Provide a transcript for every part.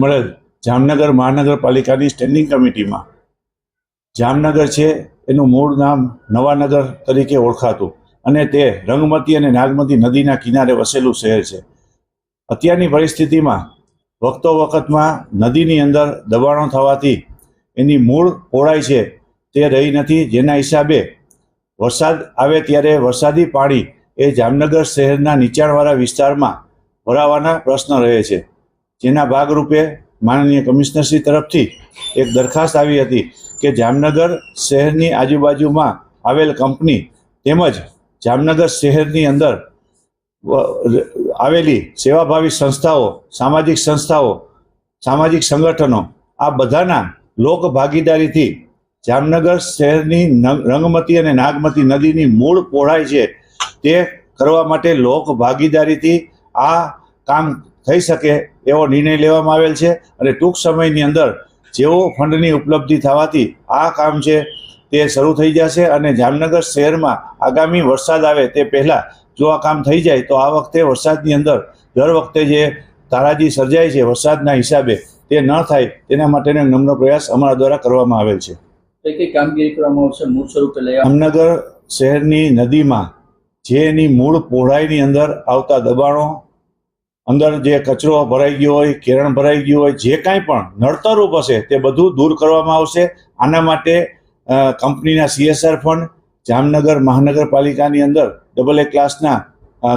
મળેલ જામનગર મહાનગરપાલિકાની સ્ટેન્ડિંગ કમિટીમાં જામનગર છે, એનું મૂળ નામ નવાનગર તરીકે ઓળખાતું. અને તે રંગમતી અને નાગમતી નદીના કિનારે વસેલું શહેર છે. અત્યારની પરિસ્થિતિમાં વખતો વખતમાં નદીની અંદર દબાણો થવાથી એની મૂળ પહોળાઈ છે, તે રહી નથી. જેના હિસાબે વરસાદ આવે ત્યારે વરસાદી પાણી એ જામનગર શહેરના નીચાણવાળા વિસ્તારમાં ભરાવાના પ્રશ્ન રહે છે. જેના ભાગરૂપે માનનીય કમિશનરશ્રી તરફથી એક દરખાસ્ત આવી હતી કે જામનગર શહેરની આજુબાજુમાં આવેલ કંપની તેમજ જામનગર શહેરની અંદર આવેલી સેવાભાવી સંસ્થાઓ, સામાજિક સંસ્થાઓ, સામાજિક સંગઠનો, આ બધાના લોક ભાગીદારીથી જામનગર શહેરની રંગમતી અને નાગમતી નદીની મૂળ પહોળાઈ છે તે કરવા માટે લોક ભાગીદારીથી આ કામ થઈ શકે એવો નિર્ણય લેવામાં આવેલ છે અને ટૂંક સમયની અંદર જેવો ફંડની ઉપલબ્ધિ થવાથી આ કામ છે તે શરૂ થઈ જશે અને જામનગર શહેરમાં આગામી વરસાદ આવે તે પહેલાં જો આ કામ થઈ જાય તો આ વખતે વરસાદની અંદર દર વખતે જે તારાજી સર્જાય છે વરસાદના હિસાબે તે ન થાય તેના માટેનો નમ્ર પ્રયાસ અમારા દ્વારા કરવામાં આવેલ છે. જામનગર શહેરની નદીમાં જે એની મૂળ પહોળાઈની અંદર આવતા દબાણો અંદર જે કચરો ભરાઈ ગયો હોય, કેરણ ભરાઈ ગયું હોય, જે કાંઈ પણ નડતરરૂપ હશે તે બધું દૂર કરવામાં આવશે. આના માટે કંપનીના સીએસઆર ફંડ, જામનગર મહાનગરપાલિકાની અંદર ડબલ એ ક્લાસના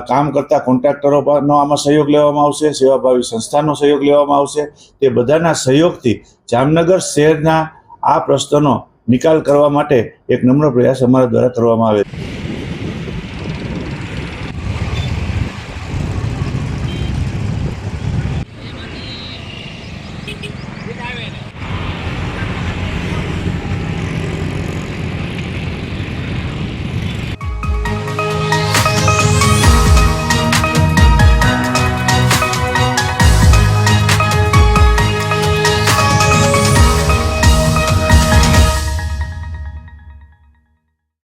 કામ કરતા કોન્ટ્રાક્ટરોનો આમાં સહયોગ લેવામાં આવશે, સેવાભાવી સંસ્થાનો સહયોગ લેવામાં આવશે. તે બધાના સહયોગથી જામનગર શહેરના આ પ્રશ્નનો નિકાલ કરવા માટે એક નમ્ર પ્રયાસ અમારા દ્વારા કરવામાં આવે છે.